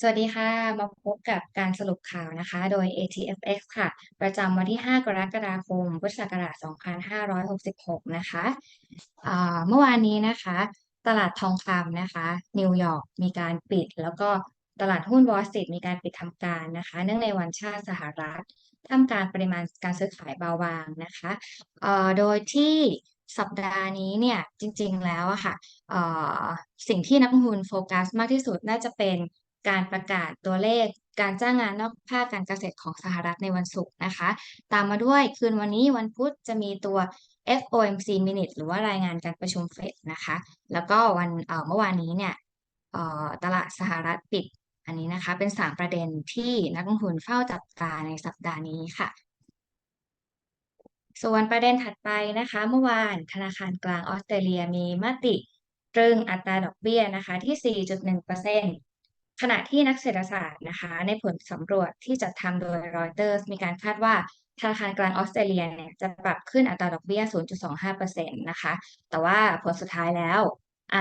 สวัสดีค่ะ มาพบกับการสรุปข่าวนะคะ โดย ATFX ค่ะ ประจำวันที่ 5 กรกฎาคม พุทธศักราช 2566 นะคะเมื่อวานนี้นะคะ ตลาดทองคำนะคะ นิวยอร์กมีการปิด แล้วก็ตลาดหุ้นวอลสตรีทมีการปิดทำการนะคะ เนื่องในวันชาติสหรัฐท่ามกลางปริมาณการซื้อขายเบาบางนะคะโดยที่สัปดาห์นี้เนี่ยจริงๆแล้วอะค่ะสิ่งที่นักลงทุนโฟกัสมากที่สุดน่าจะเป็น การประกาศตัวเลขการจ้างงานนอกภาคการเกษตรของสหรัฐในวันศุกร์นะคะ ตามมาด้วยคืนวันนี้วันพุธจะมีตัว FOMC Minute หรือว่ารายงานการประชุมเฟดนะคะ แล้วก็วันเมื่อวานนี้เนี่ยตลาดสหรัฐปิดอันนี้นะคะ เป็นสามประเด็นที่นักลงทุนเฝ้าจับตาในสัปดาห์นี้ค่ะส่วนประเด็นถัดไปนะคะ เมื่อวานธนาคารกลางออสเตรเลียมีมติตรึงอัตราดอกเบี้ยนะคะที่ 4.1% ขณะที่นักเศรษฐศาสตร์นะคะ ในผลสำรวจที่จัดทำโดยรอยเตอร์มีการคาดว่าธนาคารกลางออสเตรเลียเนี่ยจะปรับขึ้นอัตราดอกเบี้ย 0.25%นะคะ แต่ว่าผลสุดท้ายแล้ว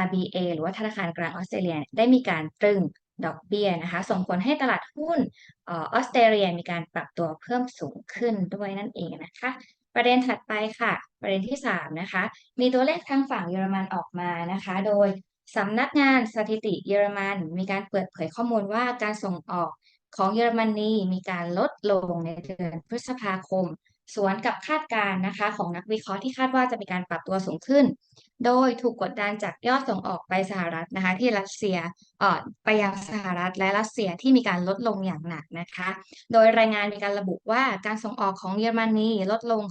RBA หรือว่าธนาคารกลางออสเตรเลียได้มีการตรึงดอกเบี้ยนะคะ ส่งผลให้ตลาดหุ้นออสเตรเลียมีการปรับตัวเพิ่มสูงขึ้นด้วยนั่นเองนะคะ ประเด็นถัดไปค่ะ ประเด็นที่ 3 นะคะ มีตัวเลขทางฝั่งเยอรมันออกมานะคะ โดย สำนักงานสถิติเยอรมัน มีการเปิดเผยข้อมูลว่าการส่งออกของเยอรมนีมีการลดลงในเดือนพฤษภาคม สวนกับคาดการณ์นะคะ ของนักวิเคราะห์ที่คาดว่าจะมีการปรับตัวสูงขึ้น โดยถูกกดดันจากยอดส่งออกไปสหรัฐนะคะ ที่รัสเซียเอ่อไปยังสหรัฐและรัสเซียที่มีการลดลงอย่างหนักนะคะ โดยรายงานมีการระบุว่าการส่งออกของเยอรมนีลดลง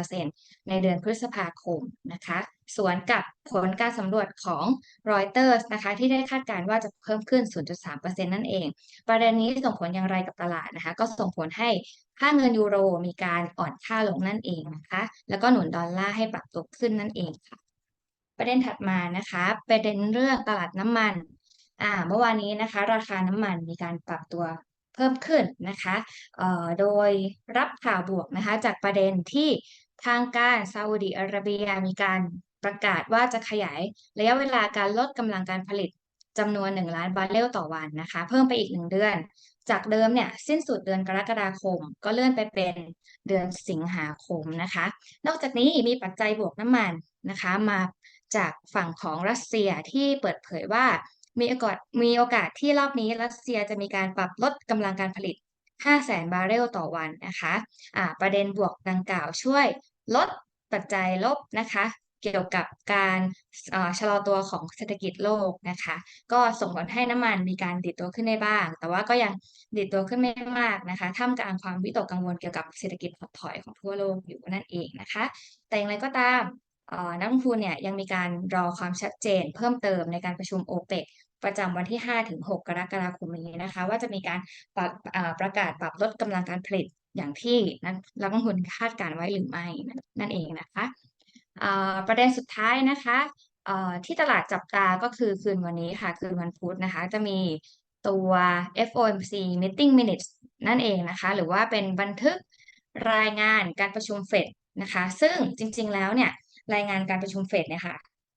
0.1%ในเดือนพฤษภาคมนะคะ สวนกับผลการสำรวจของรอยเตอร์สนะคะ ที่ได้คาดการณ์ว่าจะเพิ่มขึ้น 0.3%นั่นเอง ประเด็นนี้ส่งผลอย่างไรกับตลาดนะคะ ก็ส่งผลให้ ค่าเงินยูโรมีการอ่อนค่าลงนั่นเองนะคะ แล้วก็หนุนดอลลาร์ให้ปรับตัวขึ้นนั่นเองค่ะ ประเด็นถัดมานะคะ ประเด็นเรื่องตลาดน้ำมันอ่าเมื่อวานนี้นะคะ ราคาน้ำมันมีการปรับตัวเพิ่มขึ้นนะคะเอ่อโดยรับข่าวบวกนะคะ จากประเด็นที่ทางการซาอุดิอาระเบียมีการประกาศว่าจะขยายระยะเวลาการลดกำลังการผลิต จำนวน 1 ล้านบาร์เรลต่อวันนะคะ เพิ่มไปอีก 1 เดือน จากเดิมเนี่ยสิ้นสุดเดือนกรกฎาคม ก็เลื่อนไปเป็นเดือนสิงหาคมนะคะ นอกจากนี้มีปัจจัยบวกน้ำมันนะคะ มาจากฝั่งของรัสเซียที่เปิดเผยว่ามีโอกาสมีโอกาสที่รอบนี้รัสเซียจะมีการปรับลดกำลังการผลิต 5 0 0แสนบาร์เรลต่อวันนะคะะประเด็นบวกดังกล่าวช่วยลดปัจจัยลบนะคะ เกี่ยวกับการชะลอตัวของเศรษฐกิจโลกนะคะ ก็ส่งผลให้น้ำมันมีการดิดตัวขึ้นได้บ้าง แต่ว่าก็ยังดิดตัวขึ้นไม่มากนะคะท่ามกลางความวิตกกังวลเกี่ยวกับเศรษฐกิจถดถอยของทั่วโลกอยู่นั่นเองนะคะ แต่อย่างไรก็ตามนักลงทุนเนี่ยยังมีการรอความชัดเจนเพิ่มเติมในการประชุมโอเปกประจำวันที่5ถึง6กรกฎาคมนี้นะคะ ว่าจะมีการปรับประกาศปรับลดกำลังการผลิตอย่างที่นักลงทุนคาดการไว้หรือไม่นั่นเองนะคะ ประเด็นสุดท้ายนะคะที่ตลาดจับตาก็คือคืนวันนี้ค่ะ คืนวันพุธนะคะ จะมีตัว FOMC Meeting Minutes นั่นเองนะคะ หรือว่าเป็นบันทึกรายงานการประชุมเฟดนะคะ ซึ่งจริงๆแล้วเนี่ยรายงานการประชุมเฟดเนี่ยค่ะ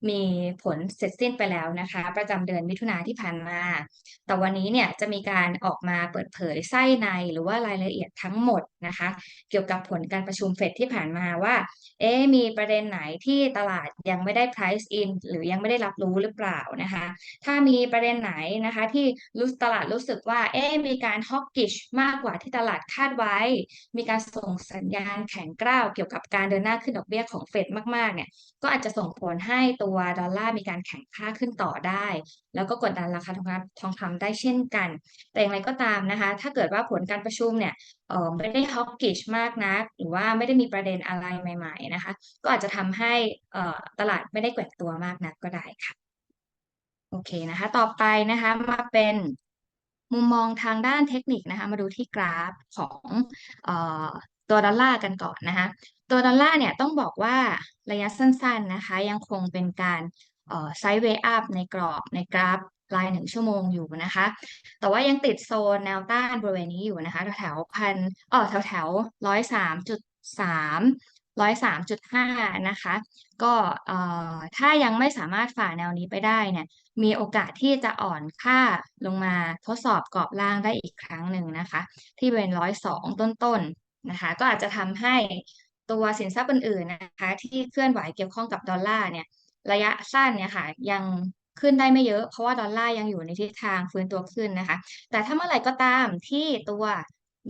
มีผลเสร็จสิ้นไปแล้วนะคะ ประจำเดือนมิถุนาที่ผ่านมา แต่วันนี้เนี่ยจะมีการออกมาเปิดเผยไส้ในหรือว่ารายละเอียดทั้งหมดนะคะ เกี่ยวกับผลการประชุมเฟดที่ผ่านมาว่า เอ๊มีประเด็นไหนที่ตลาดยังไม่ได้ price in หรือยังไม่ได้รับรู้หรือเปล่านะคะ ถ้ามีประเด็นไหนนะคะที่รู้ตลาดรู้สึกว่า เอ๊มีการ hawkish มากกว่าที่ตลาดคาดไว้ มีการส่งสัญญาณแข็งกร้าวเกี่ยวกับการเดินหน้าขึ้นดอกเบี้ยของเฟดมากๆเนี่ยก็อาจจะส่งผลให้ตัววดอลลาร์มีการแข็งค่าขึ้นต่อได้ แล้วก็กดดันราคาทองคำทองคำได้เช่นกัน แต่อย่างไรก็ตามนะคะ ถ้าเกิดว่าผลการประชุมเนี่ยออไม่ได้ฮอกกิชมากนัก หรือว่าไม่ได้มีประเด็นอะไรใหม่ๆนะคะ ก็อาจจะทำให้ตลาดไม่ได้แกว่งตัวมากนักก็ได้ค่ะ โอเคนะคะ ต่อไปนะคะมาเป็นมุมมองทางด้านเทคนิคนะคะ มาดูที่กราฟของออตัวดอลลาร์กันก่อนนะคะ ตัวดอลลาร์เนี่ยต้องบอกว่าระยะสั้นๆนะคะ ยังคงเป็นการไซด์เวย์อัพในกรอบในกราฟรายหนึ่งชั่วโมงอยู่นะคะ แต่ว่ายังติดโซนแนวต้านบริเวณนี้อยู่นะคะ แถวพันอ๋อแถวแถวร้อยสามจุดสามร้อยสามจุดห้านะคะ ก็เอ่อถ้ายังไม่สามารถฝ่าแนวนี้ไปได้เนี่ย มีโอกาสที่จะอ่อนค่าลงมาทดสอบกรอบล่างได้อีกครั้งหนึ่งนะคะ ที่เป็นร้อยสองต้นๆนะคะ ก็อาจจะทำให้ ตัวสินทรัพย์อื่นๆนะคะ ที่เคลื่อนไหวเกี่ยวข้องกับดอลลาร์เนี่ย ระยะสั้นเนี่ยค่ะยังขึ้นได้ไม่เยอะเพราะว่าดอลลาร์ยังอยู่ในทิศทางฟื้นตัวขึ้นนะคะ แต่ถ้าเมื่อไหร่ก็ตามที่ตัว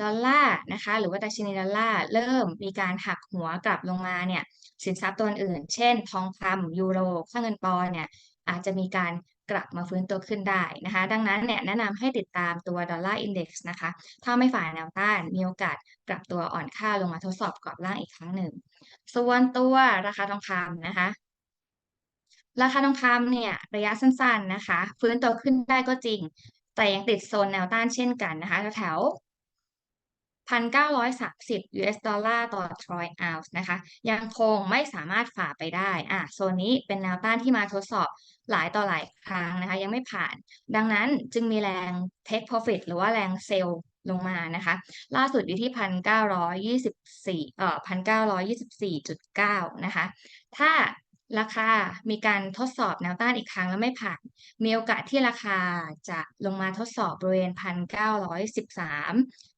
ดอลลาร์นะคะ หรือว่าดัชนีดอลลาร์เริ่มมีการหักหัวกลับลงมาเนี่ยสินทรัพย์ตัวอื่น เช่น ทองคำยูโรค่าเงินปอนด์เนี่ยอาจจะมีการ กลับมาฟื้นตัวขึ้นได้นะคะ ดังนั้นเนี่ยแนะนำให้ติดตามตัวดอลลาร์อินเด็กซ์นะคะ ถ้าไม่ฝ่าแนวต้านมีโอกาสกลับตัวอ่อนค่าลงมาทดสอบกรอบล่างอีกครั้งหนึ่ง ส่วนตัวราคาทองคำนะคะราคาทองคำเนี่ยระยะสั้นๆนะคะ ฟื้นตัวขึ้นได้ก็จริง แต่ยังติดโซนแนวต้านเช่นกันนะคะแถว พันเก้าร้อยสามสิบ US ดอลลาร์ต่อทรอยออนซ์นะคะ ยังคงไม่สามารถฝ่าไปได้อะโซนนี้เป็นแนวต้านที่มาทดสอบหลายต่อหลายครั้งนะคะ ยังไม่ผ่าน ดังนั้นจึงมีแรง take profit หรือว่าแรงเซลล์ลงมานะคะ ล่าสุดอยู่ที่พันเก้าร้อยยี่สิบสี่เอ่อพันเก้าร้อยยี่สิบสี่จุดเก้านะคะ ถ้า ราคามีการทดสอบแนวต้านอีกครั้งแล้วไม่ผ่าน มีโอกาสที่ราคาจะลงมาทดสอบบริเวณพันเก้าร้อยสิบสาม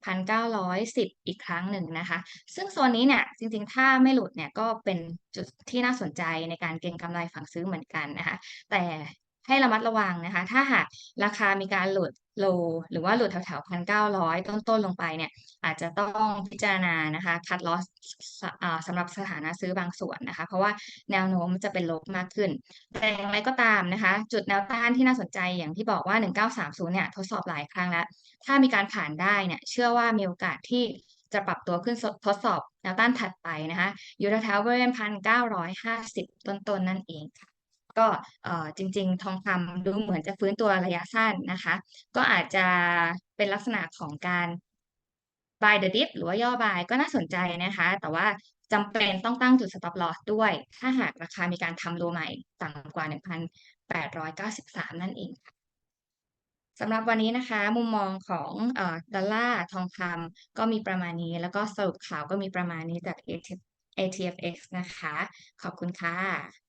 พันเก้าร้อยสิบอีกครั้งหนึ่งนะคะ ซึ่งโซนนี้เนี่ยจริงๆ ถ้าไม่หลุดเนี่ยก็เป็นจุดที่น่าสนใจในการเก็งกำไรฝั่งซื้อเหมือนกันนะคะ แต่ให้ระมัดระวังนะคะ ถ้าหากราคามีการหลุด โล หรือว่าหลุดแถวๆพันเก้าร้อยต้นๆลงไปเนี่ย อาจจะต้องพิจารณานะคะคัดลอสสำหรับสถานะซื้อบางส่วนนะคะ เพราะว่าแนวโน้มจะเป็นลบมากขึ้น แต่อย่างไรก็ตามนะคะ จุดแนวต้านที่น่าสนใจอย่างที่บอกว่า 1930 เนี่ยทดสอบหลายครั้งแล้ว ถ้ามีการผ่านได้เนี่ยเชื่อว่ามีโอกาสที่จะปรับตัวขึ้นทดสอบแนวต้านถัดไปนะคะอยู่แถวๆบริเวณพันเก้าร้อยห้าสิบต้นๆนั่นเองค่ะ ก็จริง ๆ ทองคำดูเหมือนจะฟื้นตัวระยะสั้นนะคะ ก็อาจจะเป็นลักษณะของการ buy the dip หรือว่าย่อบายก็น่าสนใจนะคะ แต่ว่าจำเป็นต้องตั้งจุด stop loss ด้วย ถ้าหากราคามีการทำโลใหม่ต่ำกว่า 1,893 นั่นเองค่ะสำหรับวันนี้นะคะ มุมมองของดอลลาร์ทองคำก็มีประมาณนี้ แล้วก็สรุปข่าวก็มีประมาณนี้จาก ATFX นะคะ ขอบคุณค่ะ